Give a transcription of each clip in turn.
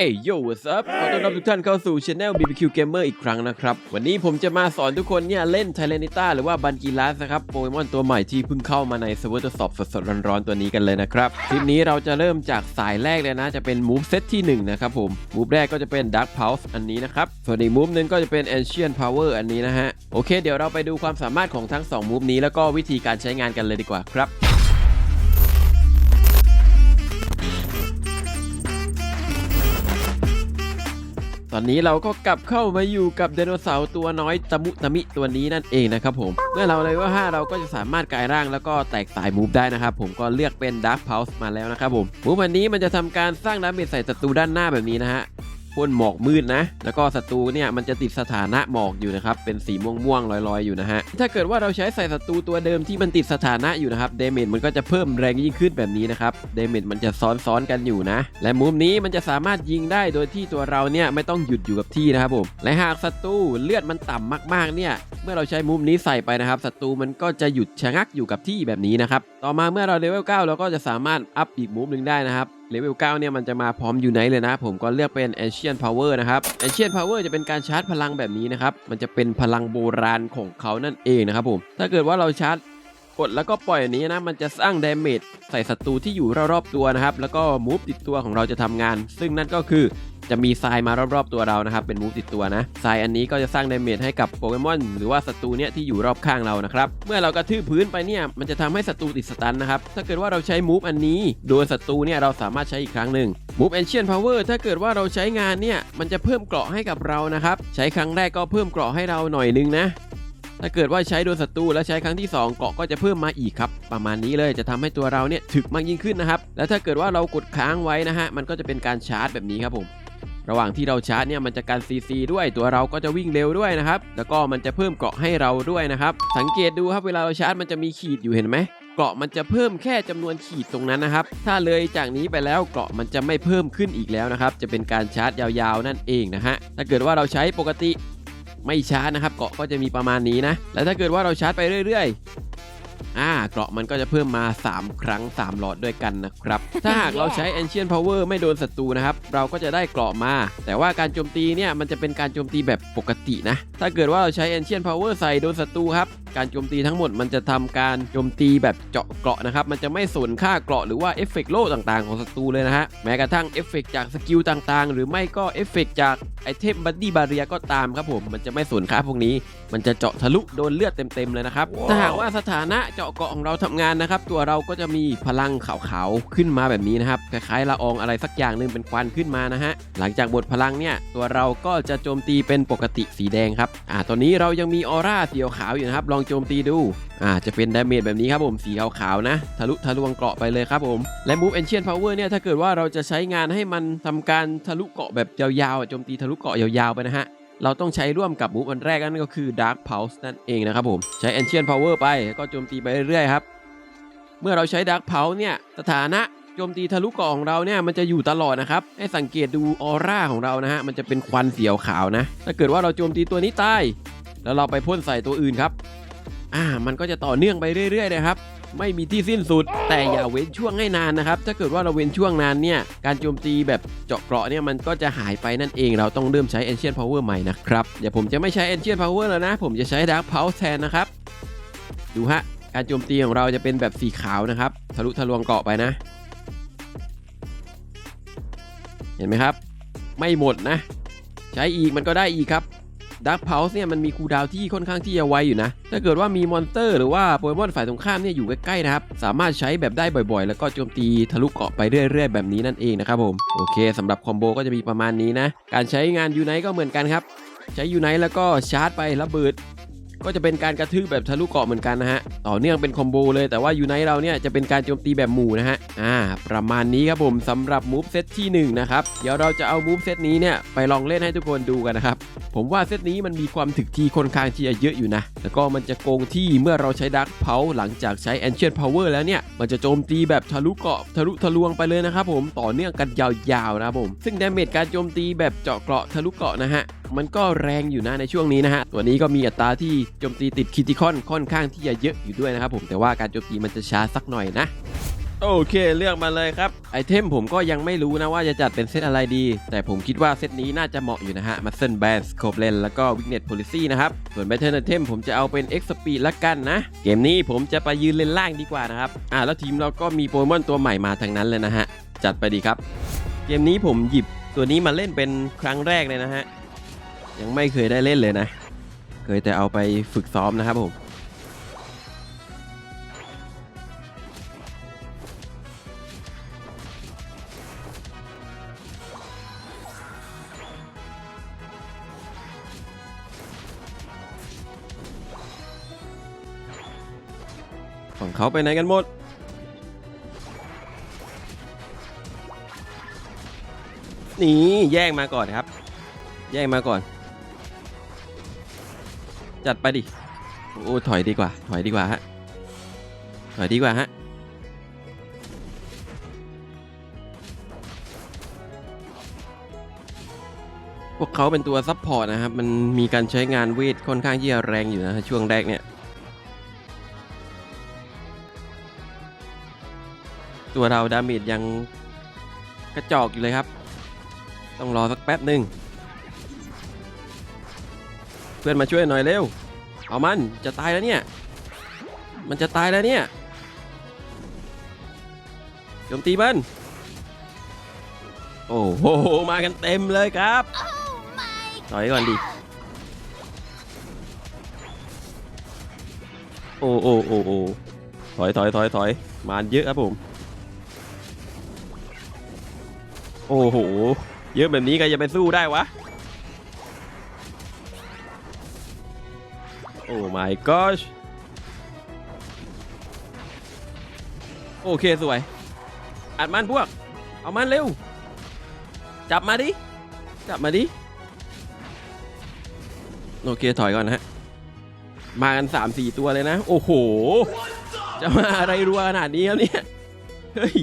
เอ้ยโย่ what's up ขอต้อนรับทุกท่านเข้าสู่ Channel BBQ Gamer อีกครั้งนะครับ วันนี้ผมจะมาสอนทุกคนเนี่ยเล่น t y r a n i t a หรือว่าบันกีลัสนะครับโปเกมอนตัวใหม่ที่เพิ่งเข้ามาในเซิร์ฟเวอร์ทดสอบสดๆร้อนๆตัวนี้กันเลยนะครับคลิปนี้เราจะเริ่มจากสายแรกเลยนะ จะเป็น move set ที่1นะครับผม move แรกก็จะเป็น Dark Pulse อันนี้นะครับส่วนอีก move หนึงก็จะเป็น Ancient Power อันนี้นะฮะโอเค เดี๋ยวเราไปดูความสามารถของทั้ง2 move นี้แล้วก็วิธีการใช้งานกันเลยดีกว่าครับ ตอนนี้เราก็กลับเข้ามาอยู่กับไดโนเสาร์ตัวน้อยตะมุตะมิตัวนี้นั่นเองนะครับผม เมื่อเราเลยว่า5เราก็จะสามารถกลายร่างแล้วก็แตกสายมูฟได้นะครับผมก็เลือกเป็นดาร์คเฮาส์มาแล้วนะครับผมมูฟอันนี้มันจะทำการสร้างดาเมจใส่ศัตรูด้านหน้าแบบนี้นะฮะ พ่นหมอกมืดนะ แล้วก็ศัตรูเนี่ยมันจะติดสถานะหมอกอยู่นะครับ เป็นสีม่วงๆลอยๆอยู่นะฮะ ถ้าเกิดว่าเราใช้ใส่ศัตรูตัวเดิมที่มันติดสถานะอยู่นะครับ เดเมจมันก็จะเพิ่มแรงยิ่งขึ้นแบบนี้นะครับ เดเมจมันจะซ้อนๆกันอยู่นะ และมุมนี้มันจะสามารถยิงได้โดยที่ตัวเราเนี่ยไม่ต้องหยุดอยู่กับที่นะครับผม และหากศัตรูเลือดมันต่ำมากๆเนี่ย เมื่อเราใช้มุมนี้ใส่ไปนะครับ ศัตรูมันก็จะหยุดชะงักอยู่กับที่แบบนี้นะครับ ต่อมาเมื่อเราเลเวล9เราก็จะสามารถอัพอีกมุมหนึ่งได้นะครับ เลเวล9เนี่ยมันจะมาพร้อมอยู่ไหนเลยนะ ผมก็เลือกเป็น Ancient Power นะครับ Ancient Power จะเป็นการชาร์จพลังแบบนี้นะครับ มันจะเป็นพลังโบราณของเขานั่นเองนะครับผม ถ้าเกิดว่าเราชาร์จกดแล้วก็ปล่อยอันนี้นะ มันจะสร้างดาเมจใส่ศัตรูที่อยู่รอบๆตัวนะครับ แล้วก็มูฟติดตัวของเราจะทำงาน ซึ่งนั่นก็คือ จะมีทรายมารอบๆตัวเรานะครับ เป็นมูฟติดตัวนะทรายอันนี้ก็จะสร้างดาเมจให้กับโปเกมอนหรือว่าศัตรูเนี่ยที่อยู่รอบข้างเรานะครับ เมื่อเรากระทืบพื้นไปเนี่ยมันจะทำให้ศัตรูติดสตันนะครับ ถ้าเกิดว่าเราใช้มูฟอันนี้ โดนศัตรูเนี่ยเราสามารถใช้อีกครั้งหนึ่งมูฟ Ancient Power ถ้าเกิดว่าเราใช้งานเนี่ยมันจะเพิ่มเกราะให้กับเรานะครับ ใช้ครั้งแรกก็เพิ่มเกราะให้เราหน่อยนึงนะถ้าเกิดว่าใช้โดนศัตรูแล้วใช้ครั้งที่ 2 เกาะก็จะเพิ่มมาอีกครับ ประมาณนี้เลยจะทำให้ตัวเราเนี่ยถึกมากยิ่งขึ้นนะครับ แล้วถ้าเกิดว่าเรากดค้างไว้นะฮะมันก็จะเป็นการชาร์จแบบนี้ครับผม ระหว่างที่เราชาร์จเนี่ยมันจะการซีซีด้วยตัวเราก็จะวิ่งเร็วด้วยนะครับ แล้วก็มันจะเพิ่มเกราะให้เราด้วยนะครับ สังเกตดูครับเวลาเราชาร์จมันจะมีขีดอยู่เห็นไหมเกราะมันจะเพิ่มแค่จำนวนขีดตรงนั้นนะครับ ถ้าเลยจากนี้ไปแล้วเกราะมันจะไม่เพิ่มขึ้นอีกแล้วนะครับ จะเป็นการชาร์จยาวๆนั่นเองนะฮะ ถ้าเกิดว่าเราใช้ปกติไม่ชาร์จนะครับ เกาะก็จะมีประมาณนี้นะ แล้วถ้าเกิดว่าเราชาร์จไปเรื่อยๆ อ่าเกราะมันก็จะเพิ่มมา 3 ครั้ง 3 หลอดด้วยกันนะครับ ถ้าหากเราใช้ Ancient Power ไม่โดนศัตรูนะครับ เราก็จะได้เกราะมา แต่ว่าการโจมตีเนี่ยมันจะเป็นการโจมตีแบบปกตินะ ถ้าเกิดว่าเราใช้ Ancient Power ใส่โดนศัตรูครับการโจมตีทั้งหมดมันจะทำการโจมตีแบบเจาะเกราะนะครับ มันจะไม่สนค่าเกราะหรือว่าเอฟเฟกต์โล่ต่างๆ ของศัตรูเลยนะฮะ แม้กระทั่งเอฟเฟกต์จากสกิลต่างๆ หรือไม่ก็เอฟเฟกต์จากไอเทมบัดดี้บาเรียก็ตามครับผม มันจะไม่สนค่าพวกนี้ มันจะเจาะทะลุโดนเลือดเต็มๆเลยนะครับ ถ้าหากว่าสถานะเจาะเกราะของเราทำงานนะครับ ตัวเราก็จะมีพลังขาวๆขึ้นมาแบบนี้นะครับ คล้ายๆละอองอะไรสักอย่างหนึ่งเป็นควันขึ้นมานะฮะ หลังจากหมดพลังเนี่ยตัวเราก็จะโจมตีเป็นปกติสีแดงครับ อ่า ตอนนี้เรายังมีออร่าสีขาวอยู่นะครับลองโจมตีดู อ่า จะเป็นดาเมจแบบนี้ครับผม สีขาวๆนะ ทะลุทะลวงเกราะไปเลยครับผม และ Move Ancient Power เนี่ย ถ้าเกิดว่าเราจะใช้งานให้มันทำการทะลุเกราะแบบยาวๆ โจมตีทะลุเกราะยาวๆ ไปนะฮะ เราต้องใช้ร่วมกับมูฟอันแรกนั่นก็คือ Dark Pulse นั่นเองนะครับผม ใช้ Ancient Power ไปแล้วก็โจมตีไปเรื่อยๆครับ เมื่อเราใช้ Dark Pulse เนี่ย สถานะโจมตีทะลุเกราะของเราเนี่ยมันจะอยู่ตลอดนะครับ ให้สังเกตดูออร่าของเรานะฮะมันจะเป็นควันเสียวขาวนะ ถ้าเกิดว่าเราโจมตีตัวนี้ตายแล้วเราไปพ่นใส่ตัวอื่นครับ อ่ามันก็จะต่อเนื่องไปเรื่อยๆนะครับ ไม่มีที่สิ้นสุด แต่อย่าเว้นช่วงให้นานนะครับ ถ้าเกิดว่าเราเว้นช่วงนานเนี่ย การโจมตีแบบเจาะเกราะเนี่ยมันก็จะหายไปนั่นเอง เราต้องเริ่มใช้ Ancient Power ใหม่นะครับ เดี๋ยวผมจะไม่ใช้ Ancient Power แล้วนะ ผมจะใช้ Dark Pulse แทนนะครับ ดูฮะ การโจมตีของเราจะเป็นแบบสีขาวนะครับ ทะลุทะลวงเกาะไปนะ เห็นไหมครับ ไม่หมดนะ ใช้อีกมันก็ได้อีกครับ ดักเพาส์เนี่ยมันมีคูลดาวที่ค่อนข้างที่จะไวอยู่นะ ถ้าเกิดว่ามีมอนสเตอร์หรือว่าโปเกมอนฝ่ายตรงข้ามเนี่ยอยู่ใกล้ๆนะครับ สามารถใช้แบบได้บ่อยๆ แล้วก็โจมตีทะลุเกาะไปเรื่อยๆ แบบนี้นั่นเองนะครับผม โอเคสำหรับคอมโบก็จะมีประมาณนี้นะ การใช้งานยูไนก็เหมือนกันครับ ใช้ยูไนแล้วก็ชาร์จไประเบิด ก็จะเป็นการกระทืบแบบทะลุเกาะเหมือนกันนะฮะ ต่อเนื่องเป็นคอมโบเลยแต่ว่ายูไนเราเนี่ยจะเป็นการโจมตีแบบหมู่นะฮะ อ่า ประมาณนี้ครับผมสำหรับมูฟเซตที่1นะครับ เดี๋ยวเราจะเอามูฟเซตนี้เนี่ยไปลองเล่นให้ทุกคนดูกันนะครับ ผมว่าเซตนี้มันมีความถึกที่ค่อนข้างที่จะเยอะอยู่นะ แล้วก็มันจะโกงที่เมื่อเราใช้ดักเพาหลังจากใช้ Ancient Power แล้วเนี่ย มันจะโจมตีแบบทะลุเกาะทะลุทะลวงไปเลยนะครับผม ต่อเนื่องกันยาวๆนะผม ซึ่งดาเมจการโจมตีแบบเจาะเกราะทะลุเกาะนะฮะ มันก็แรงอยู่นะในช่วงนี้นะฮะ ตัวนี้ก็มีอัตราที่โจมตีติดคิติคอนค่อนข้างที่จะเยอะอยู่ด้วยนะครับผม แต่ว่าการโจมตีมันจะช้าสักหน่อยนะ โอเคเลือกมาเลยครับไอเทมผมก็ยังไม่รู้นะว่าจะจัดเป็นเซตอะไรดี แต่ผมคิดว่าเซตนี้น่าจะเหมาะอยู่นะฮะ Muscle Band Scope Lens แล้วก็ Weakness Policy นะครับ ส่วน Battle Item ผมจะเอาเป็น X Speed ละกันนะ เกมนี้ผมจะไปยืนเลนล่างดีกว่านะครับอ่าแล้วทีมเราก็มีโปเกมอนตัวใหม่มาทั้งนั้นเลยนะฮะจัดไปดีครับ เกมนี้ผมหยิบตัวนี้มาเล่นเป็นครั้งแรกเลยนะฮะ ยังไม่เคยได้เล่นเลยนะ เคยแต่เอาไปฝึกซ้อมนะครับผมฝั่งเขาไปไหนกันหมด นี่แย่งมาก่อนครับ แย่งมาก่อน จัดไปดิ โอ้ถอยดีกว่า ถอยดีกว่าฮะ ถอยดีกว่าฮะ พวกเขาเป็นตัวซับพอร์ตนะครับ มันมีการใช้งานเวทค่อนข้างที่จะแรงอยู่นะช่วงแรกเนี่ย ตัวเราดาเมจยังกระจอกอยู่เลยครับ ต้องรอสักแป๊บหนึ่ง เพื่อนมาช่วยหน่อยเร็ว เอามันจะตายแล้วเนี่ย มันจะตายแล้วเนี่ยโจมตีมัน โอ้โห มากันเต็มเลยครับถอยก่อนดิ โอ้โอ้โอ้โอ้ถอยถอยถอยถอยมาเยอะครับผม โอ้โห เยอะแบบนี้ก็จะไปสู้ได้วะ โอ้ my gosh โอเคสวย อัดมันพวก เอามันเร็ว จับมาดิ จับมาดิ โอเคถอยก่อนนะฮะ มากัน 3-4 ตัวเลยนะ โอ้โห จะมาอะไรรัวขนาดนี้ครับเนี่ย เฮ้ย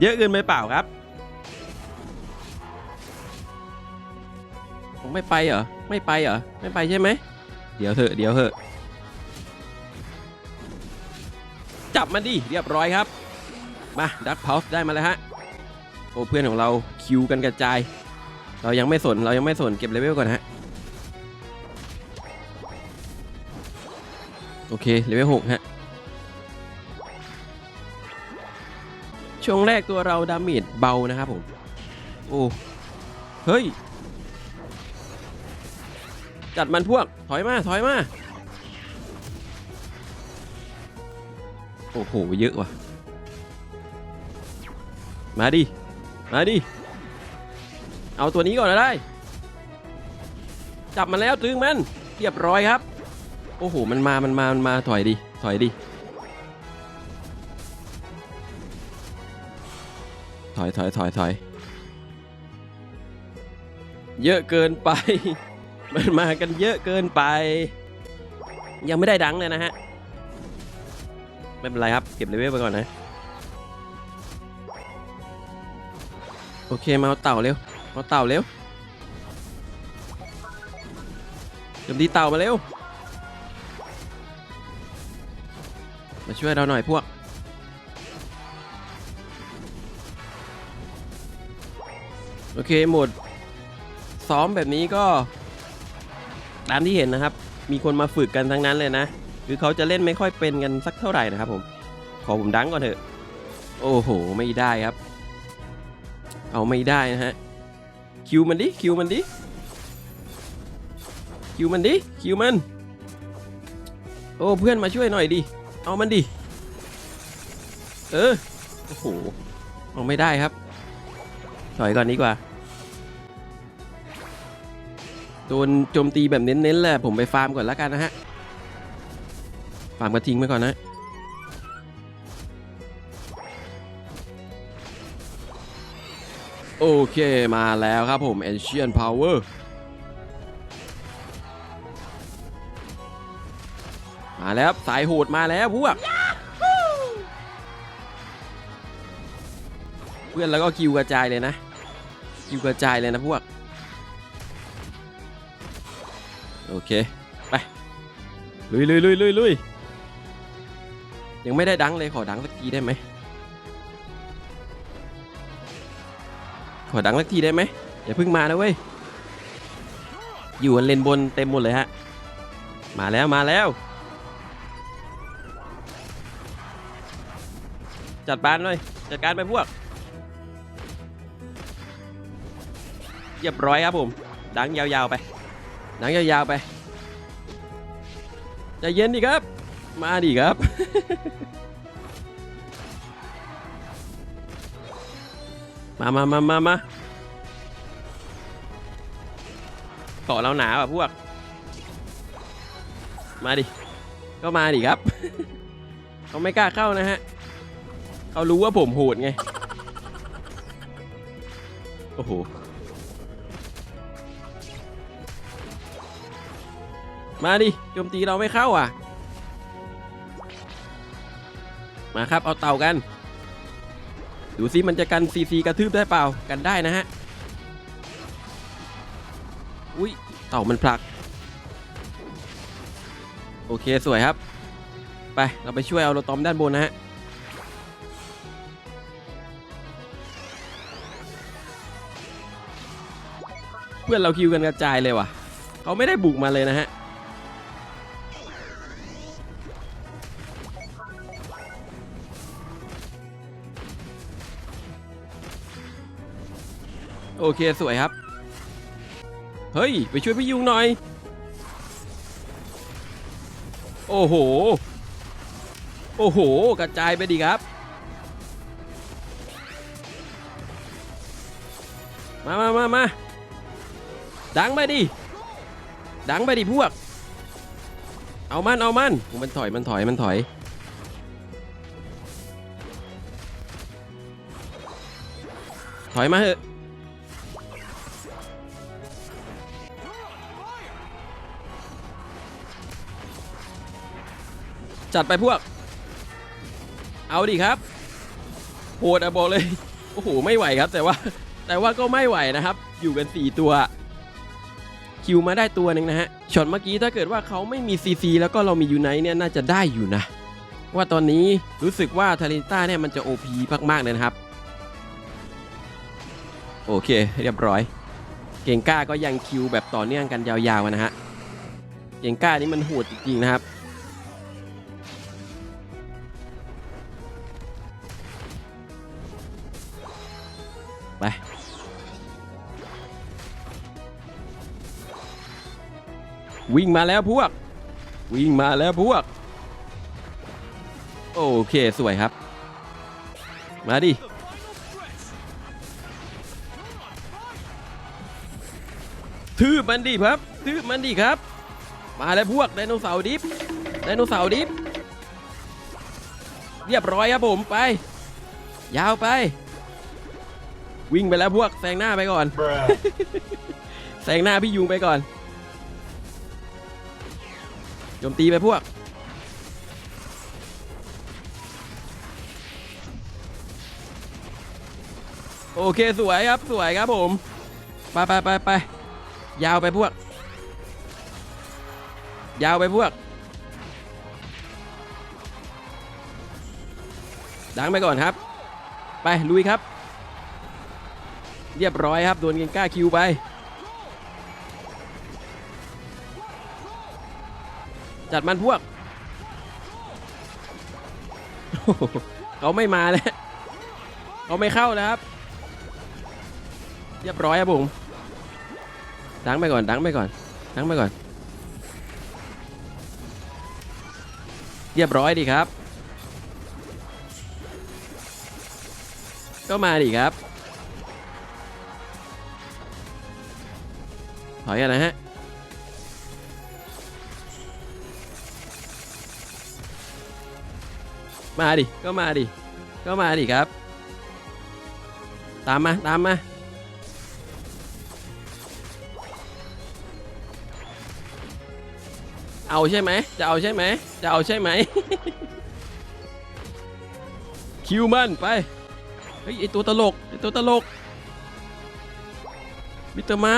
เยอะเกินไปเปล่าครับผมไม่ไปเหรอ ไม่ไปเหรอ ไม่ไปใช่ไหม เดี๋ยวเถอะเดี๋ยวเถอะจับมันดิเรียบร้อยครับ มาดักพาวส์ได้มาแล้วฮะโอ้เพื่อนของเราคิวกันกระจาย เรายังไม่สนเรายังไม่สนเก็บเลเวลก่อนฮะโอเคเลเวลหกฮะช่วงแรกตัวเราดาเมจเบานะครับผมโอ้เฮ้ย จัดมันพวก ถอยมา ถอยมา โอ้โห เยอะว่ะ มาดิ มาดิ เอาตัวนี้ก่อนนะได้ จับมันแล้วตึงมัน เรียบร้อยครับ โอ้โห มันมา มันมา มันมา ถอยดิ ถอยดิ ถอยถอยถอยถอย เยอะเกินไป มันมากันเยอะเกินไป ยังไม่ได้ดังเลยนะฮะ ไม่เป็นไรครับ เก็บเลเวลไปก่อนนะ โอเค มาเอาเต่าเร็วเอาเต่าเร็วเดี๋ยวดีเต่ามาเร็ว มาช่วยเราหน่อยพวกโอเคหมดซ้อมแบบนี้ก็ ตามที่เห็นนะครับ มีคนมาฝึกกันทั้งนั้นเลยนะ คือเขาจะเล่นไม่ค่อยเป็นกันสักเท่าไหร่นะครับผม ขอผมดังก่อนเถอะ โอ้โห ไม่ได้ครับ เอาไม่ได้นะฮะ คิวมันดิ คิวมันดิ คิวมันดิ คิวมัน โอ้ เพื่อนมาช่วยหน่อยดิ เอามันดิ เออ โอ้โห เอาไม่ได้ครับ ถอยก่อนดีกว่า โดนโจมตีแบบเน้นๆแหละผมไปฟาร์มก่อนแล้วกันนะฮะ ฟาร์มกระทิงไปก่อนนะโอเคมาแล้วครับผม Ancient Power มาแล้วครับสายโหดมาแล้วพวก เพื่อนแล้วก็คิวกระจายเลยนะ คิวกระจายเลยนะพวก เคไปลุยลุยลุยลุยลุยยังไม่ได้ดังเลยขอดังสักทีได้ไหมขอดังสักทีได้ไหมอย่าเพิ่งมานะเว้ยอยู่กันเลนบนเต็มหมดเลยฮะมาแล้วมาแล้ว จัดบานเลยจัดการไปพวกเรียบร้อยครับผม ดังยาวๆไป ดังยาวๆไปใจเย็นดิครับ มาดิครับ มามามามามาเกาะเราหนาว่ะพวก มาดิ ก็มาดิครับ เขาไม่กล้าเข้านะฮะ เขารู้ว่าผมโหดไง โอ้โห มาดิโจมตีเราไม่เข้าอะ มาครับเอาเต่ากัน ดูซิมันจะกันซีซีกระทืบได้เปล่ากันได้นะฮะอุ้ยเต่ามันผลัก โอเคสวยครับ ไปเราไปช่วยเอาโรตอมด้านบนนะฮะเพื่อนเราคิวกันกระจายเลยว่ะ เขาไม่ได้บุกมาเลยนะฮะ โอเคสวยครับ เฮ้ย ไปช่วยพี่ยุงหน่อย โอ้โห โอ้โห กระจายไปดีครับ มามามามาดังไปดิ ดังไปดิพวก เอามันเอามัน มันถอยมันถอยมันถอยถอยมาเถอะ จัดไปพวก เอาดิครับโหดอะบอกเลย โอ้โห ไม่ไหวครับ แต่ว่า แต่ว่าก็ไม่ไหวนะครับ อยู่กัน 4 ตัว คิวมาได้ตัวหนึ่งนะฮะ ช็อตเมื่อกี้ถ้าเกิดว่าเขาไม่มีซีซีแล้วก็เรามียูไนท์เนี่ยน่าจะได้อยู่นะ ว่าตอนนี้รู้สึกว่าทารินต้าเนี่ยมันจะ OP มากๆเลยนะครับ โอเค เรียบร้อย เก่งก้าก็ยังคิวแบบต่อเนื่องกันยาวๆนะฮะ เก่งก้านี่มันโหดจริงๆนะครับ วิ่งมาแล้วพวก วิ่งมาแล้วพวก โอเคสวยครับ มาดิทืบมันดิครับทืบมันดิครับ มาแล้วพวกไดโนเสาร์ดิฟไดโนเสาร์ดิฟเรียบร้อยครับผมไป ยาวไป วิ่งไปแล้วพวกแซงหน้าไปก่อน Bruh. แซงหน้าพี่ยุงไปก่อน โจมตีไปพวก โอเคสวยครับสวยครับผม ไปไปไปไปยาวไปพวก ยาวไปพวก ดังไปก่อนครับ ไปลุยครับ เรียบร้อยครับโดนเกนก้าคิวไป จัดมันพวก เขาไม่มาแล้วเขาไม่เข้าแล้วครับ เรียบร้อยครับผมดังไปก่อนดังไปก่อนดังไปก่อน เรียบร้อยดีครับ ก็มาดิครับ ถอยกันนะฮะ มาดิ ก็มาดิ ก็มาดิครับ ตามมา ตามมา เอาใช่ไหม จะเอาใช่ไหม จะเอาใช่ไหม คิวมันไป เฮ้ยไอตัวตลก ไอตัวตลก มิสเตอร์ไม้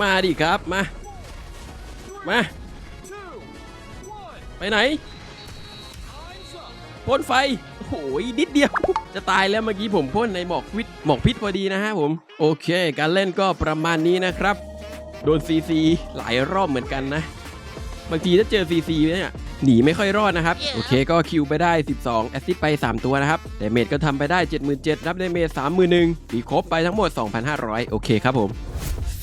มาดิครับ มา มา ไปไหนพ่นไฟโอ้โหนิดเดียว จะตายแล้วเมื่อกี้ผมพ่นในหมอกพิษหมอกพิษพอดีนะฮะผม โอเค การเล่นก็ประมาณนี้นะครับ โดนซีซีหลายรอบเหมือนกันนะ บางทีถ้าเจอซีซีเนี่ยหนีไม่ค่อยรอดนะครับ โอเคก็คิวไปได้ 12 แอสซิสไป 3 ตัวนะครับเดเมจก็ทำไปได้ 77รับเดเมจ31ตีครบไปทั้งหมด 2,500 โอเคครับผม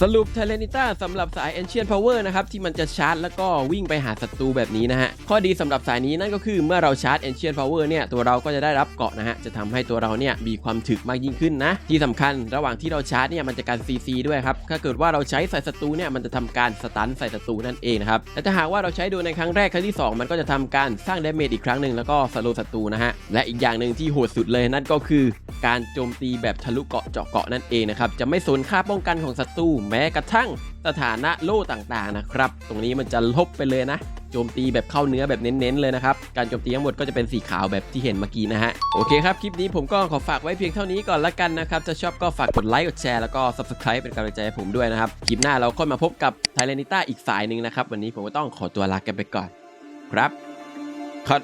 สรุปเทเลนิต้าสำหรับสาย Ancient Power นะครับที่มันจะชาร์จแล้วก็วิ่งไปหาศัตรูแบบนี้นะฮะ ข้อดีสำหรับสายนี้นั่นก็คือเมื่อเราชาร์จ Ancient Power เนี่ยตัวเราก็จะได้รับเกาะนะฮะ จะทำให้ตัวเราเนี่ยมีความถึกมากยิ่งขึ้นนะ ที่สำคัญระหว่างที่เราชาร์จเนี่ยมันจะการ CC ด้วยครับ ถ้าเกิดว่าเราใช้ใส่ศัตรูเนี่ยมันจะทำการสตันใส่ศัตรูนั่นเองนะครับและถ้าหากว่าเราใช้โดนในครั้งแรกครั้งที่ 2 มันก็จะทำการสร้างดาเมจอีกครั้งหนึ่งแล้วก็สโลศัตรูนะฮะและอีกอย่างหนึ่งที่โหดสุดเลยนั่นก็คือ การโจมตีแบบทะลุเกาะเจาะเกาะนั่นเองนะครับจะไม่สนค่าป้องกันของศัตรูแม้กระทั่งสถานะโล่ต่างๆนะครับ ตรงนี้มันจะลบไปเลยนะโจมตีแบบเข้าเนื้อแบบเน้นๆเลยนะครับ การโจมตีทั้งหมดก็จะเป็นสีขาวแบบที่เห็นเมื่อกี้นะฮะ โอเคครับ คลิปนี้ผมก็ขอฝากไว้เพียงเท่านี้ก่อนละกันนะครับ จะชอบก็ฝากกดไลค์ กดแชร์ แล้วก็ subscribe เป็นกำลังใจให้ผมด้วยนะครับ คลิปหน้าเราค่อยมาพบกับไทเลนิต้าอีกสายหนึ่งนะครับ วันนี้ผมก็ต้องขอตัวลากันไปก่อน ครับคัด